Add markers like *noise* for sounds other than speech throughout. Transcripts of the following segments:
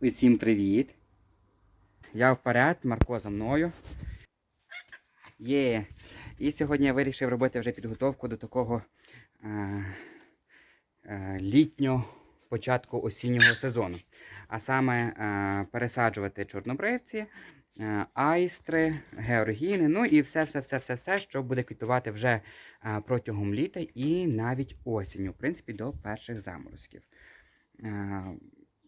Усім привіт! Я вперед, Марко за мною. Є. І сьогодні я вирішив робити вже підготовку до такого е, е, літнього початку осіннього сезону. А саме е, пересаджувати чорнобривці, е, айстри, георгіни, ну і все-все-все-все-все, що буде квітувати вже е, протягом літа і навіть осінню, в принципі, до перших заморозків. Е,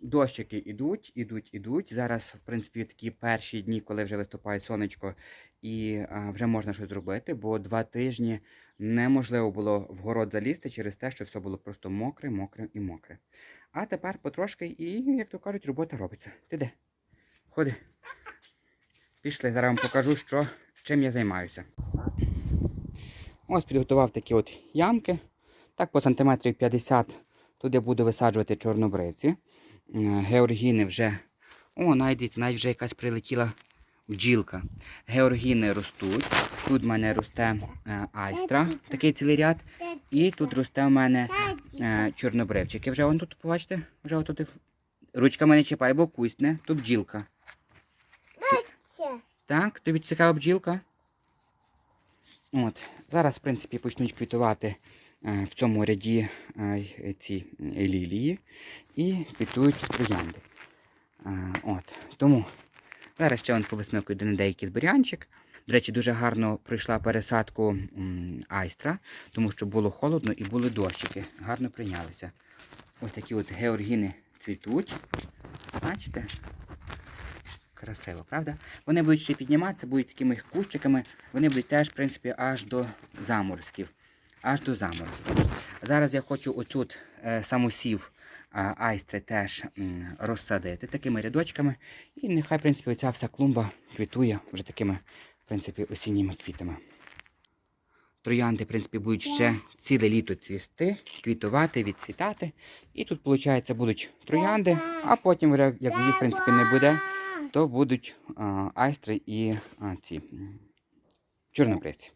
Дощики ідуть, ідуть, ідуть. Зараз, в принципі, такі перші дні, коли вже виступає сонечко, і а, вже можна щось зробити, бо два тижні неможливо було в город залізти через те, що все було просто мокре, мокре і мокре. А тепер потрошки і, як то кажуть, робота робиться. Ти де? Ходи. Пішли, зараз вам покажу, що, чим я займаюся. Ось підготував такі от ямки. Так, по сантиметрів 50 туди буду висаджувати чорнобривці. Е, Георгіни вже. О, навіть, навіть вже якась прилетіла бджілка. Георгіни ростуть. Тут в мене росте е, айстра, такий цілий ряд. І тут росте в мене е, чорнобривчики. Вже вон тут, побачите, вже отут. і- Ручками не чіпай, бо кусне. Тут бджілка. Так, тобі цікава бджілка? От. Зараз, в принципі, почнуть квітувати в цьому ряді е, ці е, лілії і квітують троянди. Е, От. Тому зараз ще он повисмикую один деякий бурянчик. До речі, дуже гарно пройшла пересадку айстра, тому що було холодно і були дощики. Гарно прийнялися. Ось такі от георгіни цвітуть. Бачите? Красиво, правда? Вони будуть ще підніматися, будуть такими кущиками. Вони будуть теж, в принципі, аж до заморозків. Аж до заморозків. Зараз я хочу оцют е, самосів айстри теж розсадити такими рядочками. І нехай, в принципі, оця вся клумба квітує вже такими, в принципі, осінніми квітами. Троянди, в принципі, будуть ще ціле літо цвісти, квітувати, відцвітати. І тут, виходить, будуть троянди, а потім, як їх, в принципі, не буде, то будуть айстри і ці чорнобривці.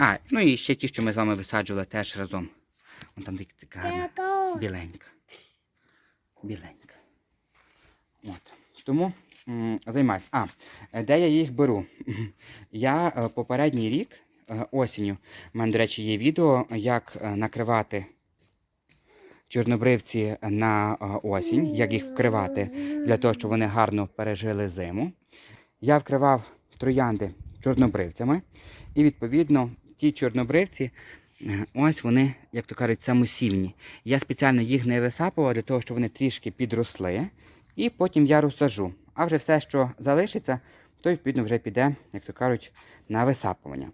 А, ну і ще ті, що ми з вами висаджували теж разом. Вон там така гарна, біленька. Біленька. От. Тому м, займаюся. А, де я їх беру? *laughs* Я е, попередній рік е, осінню, у мене, до речі, є відео, як е, накривати чорнобривці на е, осінь, як їх вкривати для того, щоб вони гарно пережили зиму. Я вкривав троянди чорнобривцями, і відповідно ті чорнобривці, е, ось вони, як то кажуть, самосівні. Я спеціально їх не висапував для того, щоб вони трішки підросли, і потім я розсажу. А вже все, що залишиться, то відповідно вже піде, як то кажуть, на висапування.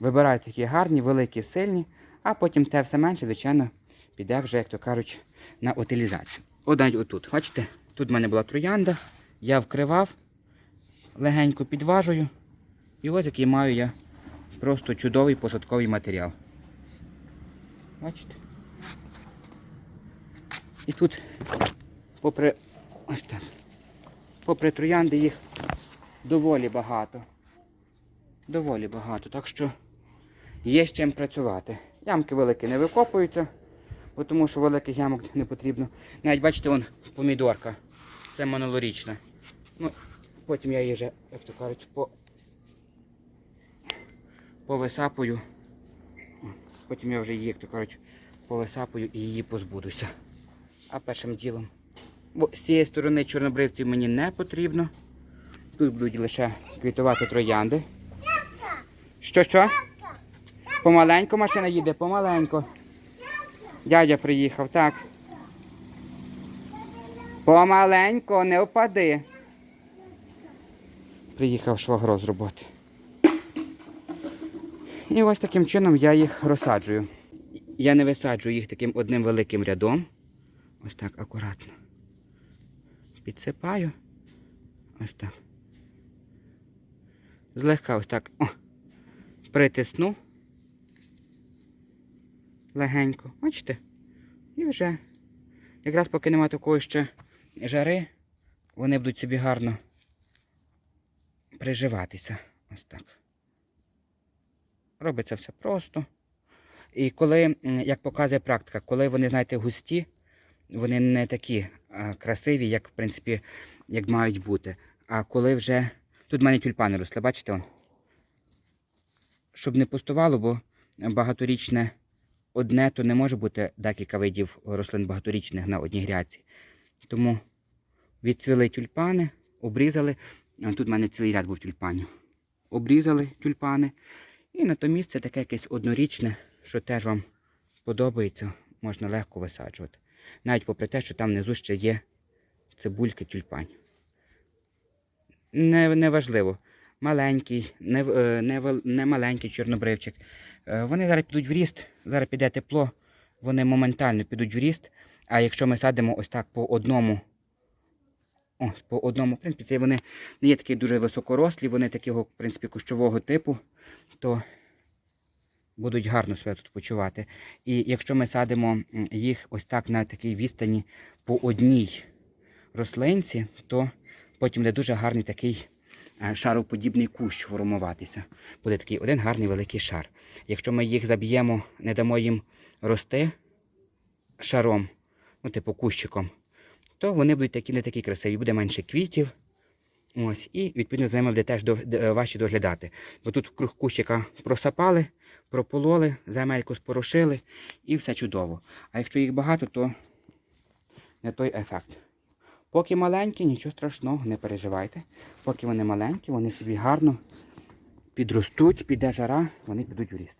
Вибираю такі гарні, великі, сильні, а потім те все менше, звичайно, піде вже, як то кажуть, на утилізацію. От навіть отут. Бачите, тут в мене була троянда, я вкривав, легенько підважую. І ось який маю я просто чудовий посадковий матеріал. Бачите? І тут, попри, ось так, попри троянди їх доволі багато. Доволі багато, так що є з чим працювати. Ямки великі не викопуються, бо тому що великих ямок не потрібно. Навіть бачите, вон помідорка. Це минулорічна. Ну, потім я її вже, як то кажуть, по... повисапую. Потім я вже її, як то кажуть, повисапую і її позбудуся. А першим ділом. Бо з цієї сторони чорнобривців мені не потрібно. Тут будуть лише квітувати троянди. Що що? Помаленько машина їде, помаленько. Дядя приїхав, так. Помаленько, не впади. Приїхав швагро з роботи. І ось таким чином я їх розсаджую. Я не висаджую їх таким одним великим рядом. Ось так акуратно. Підсипаю. Ось так. Злегка ось так. О, притисну. Легенько. Бачите? І вже. Якраз поки нема такої ще жари, вони будуть собі гарно приживатися. Ось так. Робиться все просто. І коли, як показує практика, коли вони, знаєте, густі, вони не такі красиві, як в принципі, як мають бути. А коли вже. Тут в мене тюльпани росли, бачите? Он? Щоб не пустувало, бо багаторічне одне, то не може бути декілька видів рослин багаторічних на одній грядці. Тому відцвіли тюльпани, обрізали. Тут в мене цілий ряд був тюльпанів. Обрізали тюльпани. І на то місце таке якесь однорічне, що теж вам подобається, можна легко висаджувати. Навіть попри те, що там внизу ще є цибульки тюльпанів. Не, не. Маленький, не, е, не, не маленький чорнобривчик. Е, Вони зараз підуть в ріст, зараз піде тепло, вони моментально підуть в ріст. А якщо ми садимо ось так по одному, ось по одному, в принципі, це вони не є такі дуже високорослі, вони такого, в принципі, кущового типу, то будуть гарно себе тут почувати. І якщо ми садимо їх ось так на такій відстані по одній рослинці, то потім буде дуже гарний такий е, шароподібний кущ формуватися. Буде такий один гарний великий шар. Якщо ми їх заб'ємо, не дамо їм рости шаром, ну, типу кущиком, то вони будуть такі не такі красиві, буде менше квітів. Ось, і відповідно за ними буде теж е, важче доглядати. Бо тут круг кущика просапали, пропололи, земельку спорошили і все чудово. А якщо їх багато, то не той ефект. Поки маленькі, нічого страшного, не переживайте. Поки вони маленькі, вони собі гарно підростуть, піде жара, вони підуть в ріст.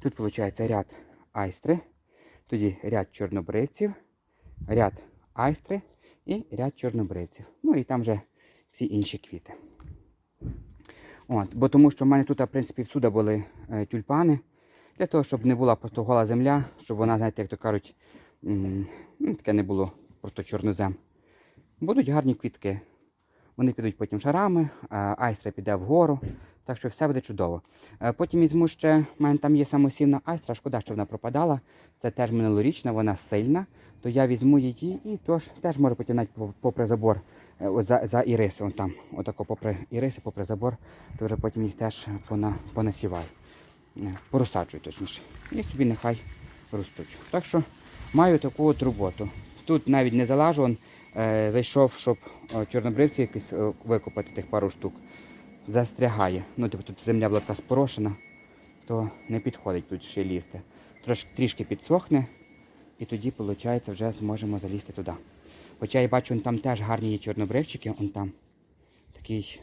Тут виходить ряд айстри, тоді ряд чорнобривців, ряд айстри і ряд чорнобривців. Ну і там вже всі інші квіти. От, бо тому що в мене тут, в принципі, всюди були е, тюльпани. Для того, щоб не була просто гола земля, щоб вона, знаєте, як то кажуть, м, ну, таке не було просто чорнозем. Будуть гарні квітки. Вони підуть потім шарами, а айстра піде вгору. Так що все буде чудово. Е, Потім візьму ще, в мене там є самосівна айстра, шкода, що вона пропадала. Це теж минулорічна, вона сильна. То я візьму її і тож теж можу потім навіть по- попри забор, е, от за, за іриси, вон там, отако попри іриси, попри забор, то вже потім їх теж пона, понасіваю. Е, Порозсаджую точніше. І собі нехай ростуть. Так що маю таку от роботу. Тут навіть не залажу, он, е, зайшов, щоб е, чорнобривці якісь викопати тих пару штук. Застрягає. Ну, тобто тут земля була така спорошена, то не підходить тут ще лізти. Трош, трішки підсохне, і тоді, виходить, вже зможемо залізти туди. Хоча я бачу, там теж гарні є чорнобривчики, он там такий,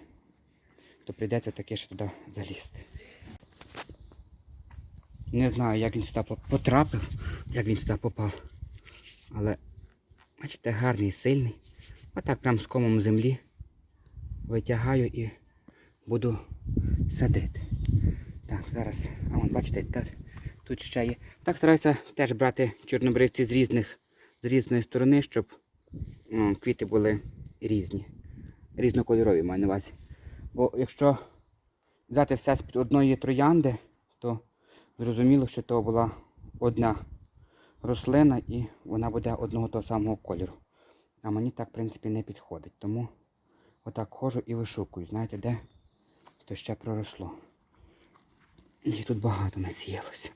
то прийдеться таке ще туди залізти. Не знаю, як він сюди потрапив, як він сюди попав. Але, бачите, гарний, сильний. Отак прям з комом землі витягаю і буду садити. Так, зараз, а вон, бачите, та, тут ще є. Так стараюся теж брати чорнобривці з різних, з різної сторони, щоб м, квіти були різні. Різнокольорові маю на увазі. Бо якщо взяти все з-під одної троянди, то зрозуміло, що то була одна рослина і вона буде одного того самого кольору. А мені так, в принципі, не підходить. Тому отак ходжу і вишукую. Знаєте, де то ще проросло. І тут багато насіялося.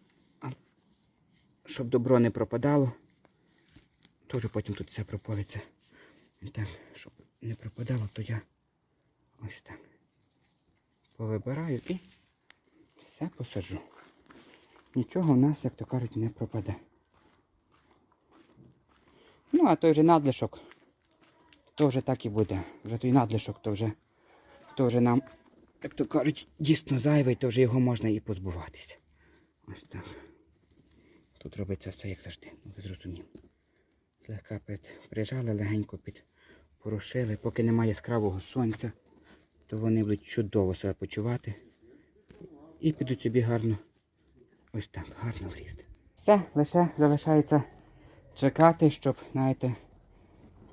Щоб добро не пропадало, теж потім тут все прополиться. Так, щоб не пропадало, то я ось так повибираю і все посаджу. Нічого в нас, як то кажуть, не пропаде. Ну, а той вже надлишок, то вже так і буде. Вже той надлишок, то вже, то вже нам, як то кажуть, дійсно зайвий, то вже його можна і позбуватися. Ось так. Тут робиться все як завжди, ну ви зрозуміли. Злегка прижали, легенько під порушили. Поки немає яскравого сонця, то вони будуть чудово себе почувати. І підуть собі гарно. Ось так, гарно в ріст. Все, лише залишається чекати, щоб, знаєте,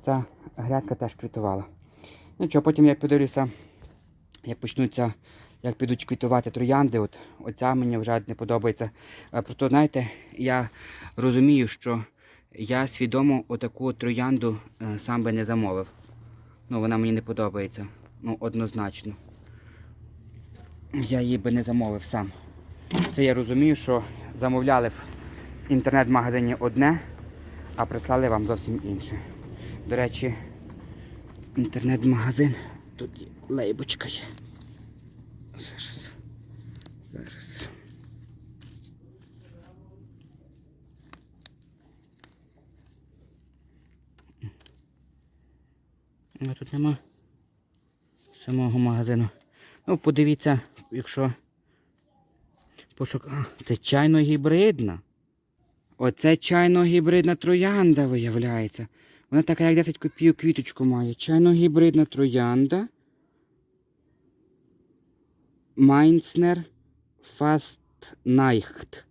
ця грядка теж квітувала. Нічого, потім я подивлюся, як почнуться, як підуть квітувати троянди. От, оця мені вже не подобається. Е, Просто, знаєте, я розумію, що я свідомо отаку троянду е, сам би не замовив. Ну, вона мені не подобається. Ну, однозначно. Я її би не замовив сам. Це я розумію, що замовляли в інтернет-магазині одне, а прислали вам зовсім інше. До речі, інтернет-магазин. Тут лейбочка є. Зараз. Зараз. А тут нема самого магазину. Ну, подивіться, якщо пошук. А, це чайно-гібридна. Оце чайно-гібридна троянда виявляється. Вона така, як 10 копійок квіточку має. Чайно-гібридна троянда. Майнцнер Фастнайхт.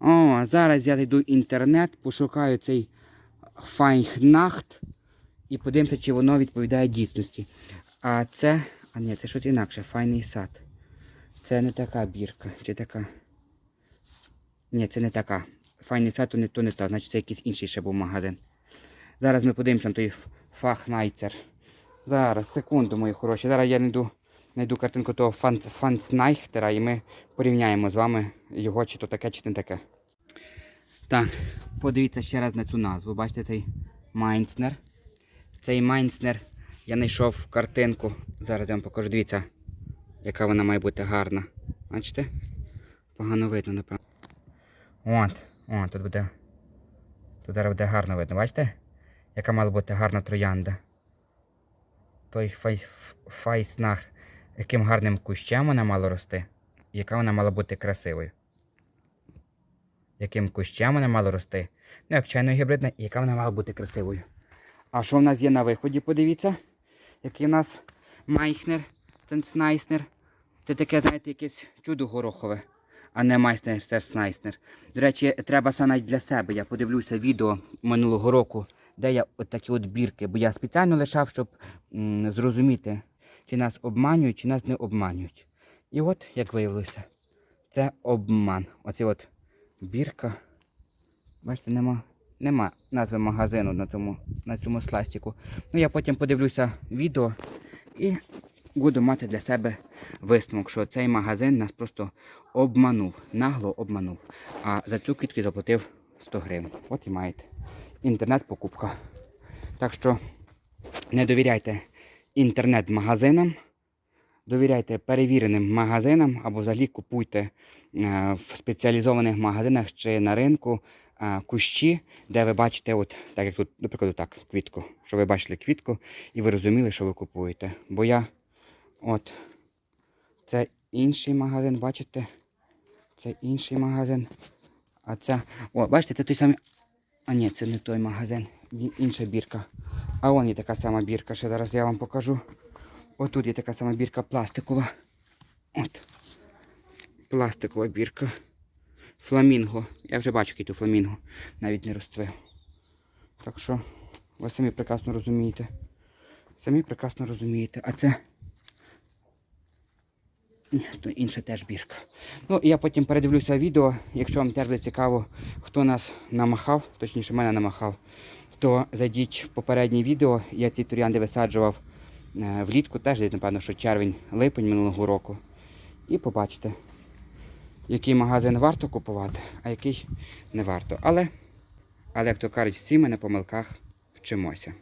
О, зараз я йду в інтернет, пошукаю цей Файнхнахт і подивимося, чи воно відповідає дійсності. А це. А ні, це щось інакше, файний сад. Це не така бірка, чи така. Ні, це не така. Файний сад то не, то не став, значить це якийсь інший ще був магазин. Зараз ми подивимося на той фахнайцер. Зараз, секунду, мої хороші. Зараз я знайду, знайду картинку того фан, фанцнайхтера і ми порівняємо з вами його, чи то таке, чи не таке. Так, подивіться ще раз на цю назву. Бачите цей Майнцнер. Цей Майнцнер я знайшов картинку. Зараз я вам покажу. Дивіться, яка вона має бути гарна. Бачите? Погано видно, напевно. От, о, тут буде. Тут зараз буде гарно видно, бачите? Яка мала бути гарна троянда. Той фай, файснах, яким гарним кущем вона мала рости. Яка вона мала бути красивою. Яким кущем вона мала рости. Ну, як чайно гібридна, і яка вона мала бути красивою. А що в нас є на виході, подивіться? Який у нас Майхнер, Тенснайснер. Це таке, знаєте, якесь чудо горохове, а не майснер, це снайснер. До речі, треба саме навіть для себе. Я подивлюся відео минулого року, де я от такі от бірки, бо я спеціально лишав, щоб м, зрозуміти, чи нас обманюють, чи нас не обманюють. І от, як виявилося, це обман. Оце от бірка. Бачите, нема, нема назви магазину на цьому, на цьому сластику. Ну, я потім подивлюся відео і буду мати для себе висновок, що цей магазин нас просто обманув, нагло обманув. А за цю квітку заплатив 100 гривень. От і маєте. Інтернет-покупка. Так що не довіряйте інтернет-магазинам, довіряйте перевіреним магазинам або взагалі купуйте е, в спеціалізованих магазинах чи на ринку е, кущі, де ви бачите, от, так як тут, до прикладу, так, квітку, що ви бачили квітку і ви розуміли, що ви купуєте. Бо я от це інший магазин, бачите? Це інший магазин. А це. О, бачите, це той самий. А ні, це не той магазин. Інша бірка. А вон є така сама бірка. Ще зараз я вам покажу. Отут є така сама бірка пластикова. От. Пластикова бірка. Фламінго. Я вже бачу, який то фламінго. Навіть не розцвив. Так що ви самі прекрасно розумієте. Самі прекрасно розумієте. А це. То інша теж бірка. Ну, я потім передивлюся відео, якщо вам теж цікаво, хто нас намахав, точніше мене намахав, то зайдіть в попереднє відео. Я ці туріанди висаджував е, влітку, теж напевно, що червень-липень минулого року. І побачите, який магазин варто купувати, а який не варто. Але, але як то кажуть, всі ми на помилках вчимося.